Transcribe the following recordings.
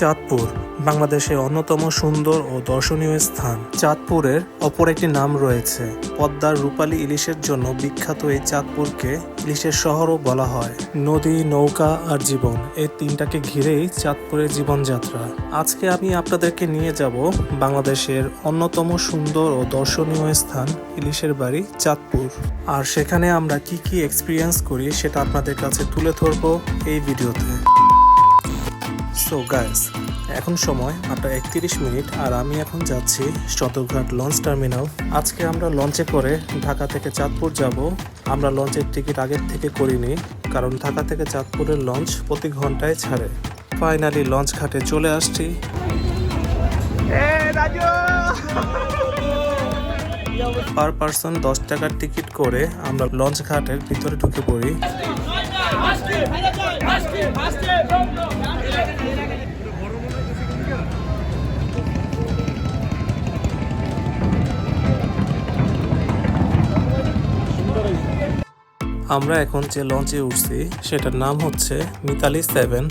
চাঁদপুর, বাংলাদেশের অন্যতম সুন্দর ও দর্শনীয় স্থান। চাঁদপুরের অপর একটি নাম রয়েছে, পদ্মার রূপালী ইলিশের জন্য বিখ্যাত এই চাঁদপুরকে ইলিশের শহরও বলা হয়। নদী, নৌকা আর জীবন, এই তিনটাকে ঘিরেই চাঁদপুরের জীবনযাত্রা। আজকে আমি আপনাদেরকে নিয়ে যাব বাংলাদেশের অন্যতম সুন্দর ও দর্শনীয় স্থান, ইলিশের বাড়ি চাঁদপুর। আর সেখানে আমরা কি কি এক্সপিরিয়েন্স করি সেটা আপনাদের কাছে তুলে ধরবো এই ভিডিওতে। সো গাইস এখন সময় আটটা একত্রিশ মিনিট আর আমি এখন যাচ্ছি সদরঘাট লঞ্চ টার্মিনাল। আজকে আমরা লঞ্চে করে ঢাকা থেকে চাঁদপুর যাব। আমরা লঞ্চের টিকিট আগের থেকে করিনি কারণ ঢাকা থেকে চাঁদপুরের লঞ্চ প্রতি ঘন্টায় ছাড়ে। ফাইনালি লঞ্চ ঘাটে চলে আসছি। পার পার্সন দশ টাকার টিকিট করে আমরা লঞ্চ ঘাটের ভিতরে ঢুকে পড়ি। আমরা এখন যে লঞ্চে উঠছি, সেটার নাম হচ্ছে মিতালি সেভেন।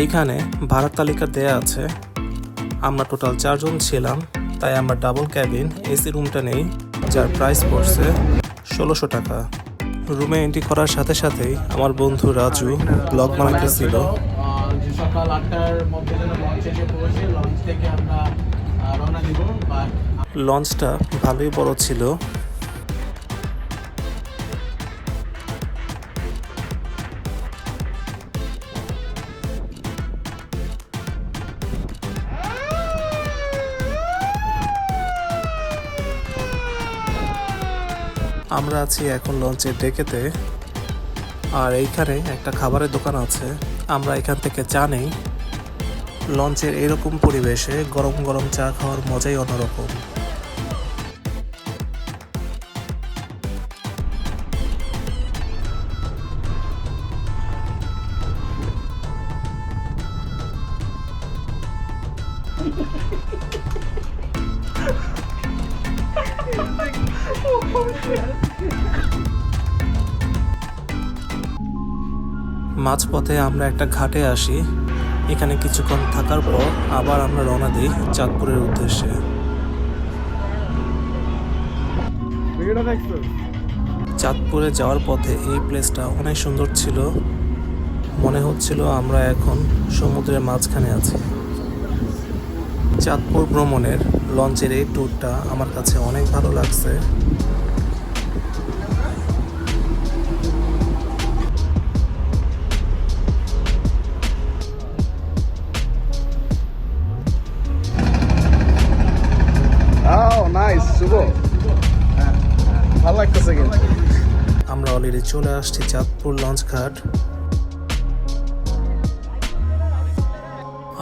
এইখানে ভাড়ার তালিকা দেয়া আছে। আমরা টোটাল চারজন ছিলাম, তাই আমরা ডাবল ক্যাবিন, এসি রুমটা নেই, যার প্রাইস পড়ছে ষোলোশো টাকা। রুমে এন্ট্রি করার সাথে সাথেই আমার বন্ধু রাজু ব্লগ বানাইতেছিল। আহ, যে সকাল আটটার মধ্যে যেন লঞ্চ এসে পৌঁছে লঞ্চ থেকে আমরা রওনা দিব লঞ্চটা ভালোই বড় ছিল। আমরা আছি এখন লঞ্চের ডেকেতে। আর এইখানে একটা খাবারের দোকান আছে। আমরা এখান থেকে চা নেই। লঞ্চের এরকম পরিবেশে গরম গরম চা খাওয়ার মজাই অন্যরকম। মাঝপথে আমরা একটা ঘাটে আসি। এখানে কিছুক্ষণ থাকার পর আবার আমরা রওনা দিই চাঁদপুরের উদ্দেশ্যে। চাঁদপুরে যাওয়ার পথে এই প্লেসটা অনেক সুন্দর ছিল। মনে হচ্ছিল আমরা এখন সমুদ্রের মাঝখানে আছি। চাঁদপুর ভ্রমণের লঞ্চের এই ট্যুরটা আমার কাছে অনেক ভালো লাগছে। শুভ। হ্যাঁ, ভালো লাগতেছে কিন্তু। আমরা অলরেডি চলে আসছি চাঁদপুর লঞ্চ ঘাট।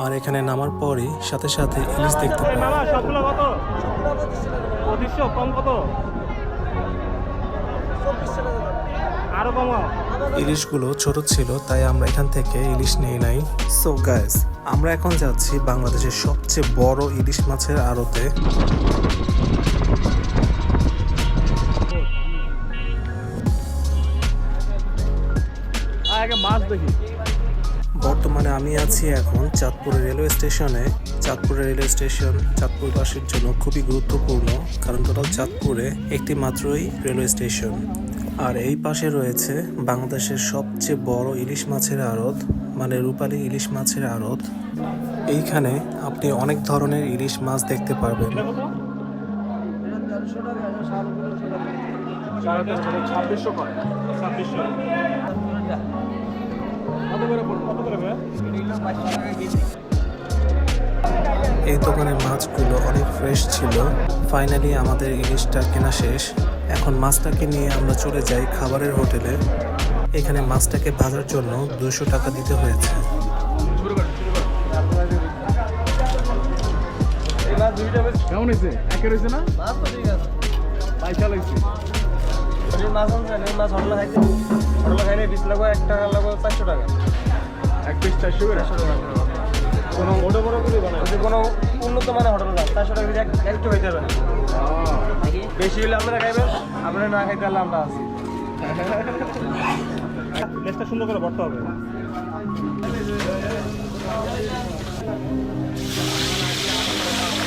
আর এখানে নামার পরই সাথে সাথে ইলিশ দেখতে পাই মামা সবগুলো কত? পঁচিশশো কম কত? আরও কমাও। ইলিশগুলো ছোট ছিল তাই আমরা এখান থেকে ইলিশ নিয়ে নাই। সো গাইস আমরা এখন যাচ্ছি বাংলাদেশের সবচেয়ে বড় ইলিশ মাছের আড়তে। বর্তমানে আমি আছি এখন চাঁদপুর রেলওয়ে স্টেশনে। চাঁদপুর রেলওয়ে স্টেশন চাঁদপুরবাসীর জন্য খুবই গুরুত্বপূর্ণ, কারণ টোটাল চাঁদপুরে একটি মাত্রই রেলওয়ে স্টেশন। আর এই পাশে রয়েছে বাংলাদেশের সবচেয়ে বড় ইলিশ মাছের আড়ত মানে রূপালী ইলিশ মাছের আড়ত। এইখানে আপনি অনেক ধরনের ইলিশ মাছ দেখতে পারবেন। ছাব্বিশশো করে। ছাব্বিশশো। কত করে কত করে ভাই? এই দোকানের মাছগুলো অনেক ফ্রেশ ছিল। ফাইনালি আমাদের ইলিশটা কেনা শেষ। এখন মাছটাকে নিয়ে আমরা চলে যাই খাবারের হোটেলে। এখানে মাছটাকে ভাজার জন্য দুশো টাকা দিতে হয়েছে। কেমন হয়েছে? একের হয়েছে না? পাইসা লাগছে মাছ আনছে এই মাছ হোটেলে খাইতে হোটেলে খাইলে বিশ লাগো এক টাকা লাগো চারশো টাকা। এক পিস চারশো করে? কোনো বড় বড় করে বানায়? যদি কোনো উন্নত মানের হোটেল না চারশো টাকা এক- একটু হইতে পারে। বেশি হলে আপনারা খাইবেন আপনারা না খাইতে পারলে আমরা আছি। লেজটা সুন্দর করে ভরতে হবে।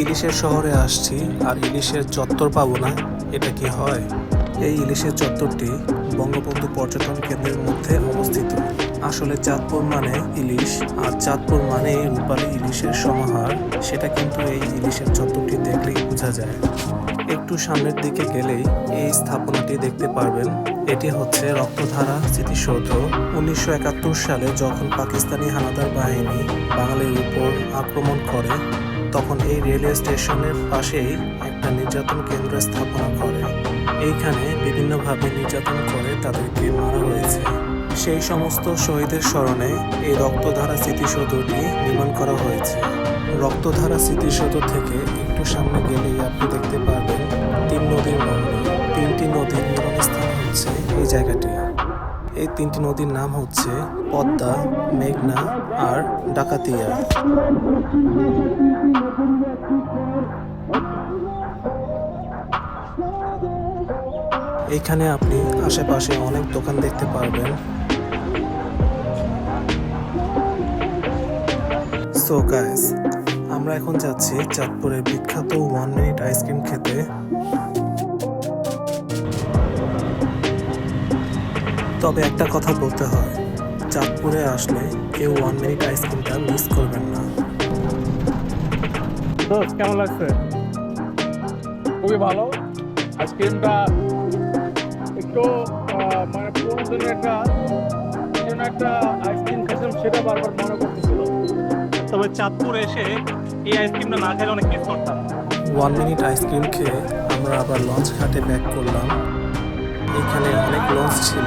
ইলিশের শহরে আসছি আর ইলিশের চত্বর পাবো না এটা কি হয়? এই ইলিশের চত্বরটি বঙ্গবন্ধু পর্যটন কেন্দ্রের মধ্যে অবস্থিত। আসলে চাঁদপুর মানে ইলিশ, আর চাঁদপুর মানে রূপালী ইলিশের সমাহার। সেটা কিন্তু এই ইলিশের চত্বরটি দেখলেই বোঝা যায়। একটু সামনের দিকে গেলেই এই স্থাপনাটি দেখতে পারবেন। এটি হচ্ছে রক্তধারা স্মৃতিসৌধ। উনিশশো একাত্তর সালে যখন পাকিস্তানি হানাদার বাহিনী বাঙালির উপর আক্রমণ করে, তখন এই রেলওয়ে স্টেশনের পাশেই একটা নির্যাতন কেন্দ্র স্থাপনা করে। এইখানে বিভিন্নভাবে নির্যাতন করে তাদেরকে মারা হয়েছে। সেই সমস্ত শহীদের স্মরণে এই রক্তধারা স্মৃতিসৌধটি নির্মাণ করা হয়েছে। রক্তধারা স্মৃতিসৌধ থেকে একটু সামনে গেলেই আপনি দেখতে পারবেন তিন নদীর মোহনা তিনটি নদীর মিলনস্থান হচ্ছে এই জায়গাটি। এই তিনটি নদীর নাম হচ্ছে পদ্মা, মেঘনা আর ডাকাতিয়া। এইখানে আপনি আশেপাশে অনেক দোকান দেখতে পারবেন। সো গাইস আমরা এখন যাচ্ছি চাঁদপুরের বিখ্যাত ওয়ান মিনিট আইসক্রিম খেতে। তবে একটা কথা বলতে হয়, চাঁদপুরে আসলে কেউ ওয়ান মিনিট আইসক্রিমটা মিস করবেন না। কেমন লাগছে? খুবই ভালো। আইসক্রিমটা একটু মানে পুরোনো দিনের একটা যেন একটা আইসক্রিম খেয়েছিলাম, সেটা বারবার মনে করতেছিল তবে চাঁদপুর এসে এই আইসক্রিমটা না খেলে অনেক মিস করতাম। ওয়ান মিনিট আইসক্রিম খেয়ে আমরা আবার লঞ্চ ঘাটে ব্যাক করলাম। এখানে অনেক লঞ্চ ছিল।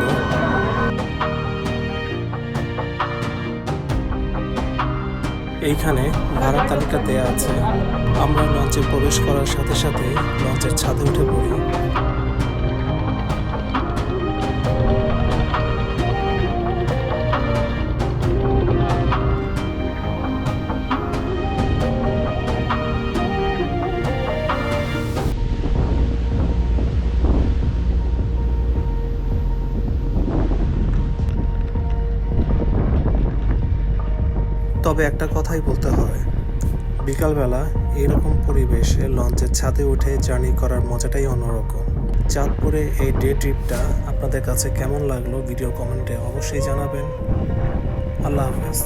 এইখানে ভাড়া তালিকা দেয়া আছে। আমরা লঞ্চে প্রবেশ করার সাথে সাথে লঞ্চের ছাদে উঠে পড়ি। তবে একটা কথাই বলতে হয়। বিকালবেলা এরকম পরিবেশে লঞ্চের ছাদে উঠে জার্নি করার মজাটাই অন্যরকম। চাঁদপুরে এই ডে ট্রিপটা আপনাদের কাছে কেমন লাগল ভিডিও কমেন্টে অবশ্যই জানাবেন। আল্লাহ হাফেজ।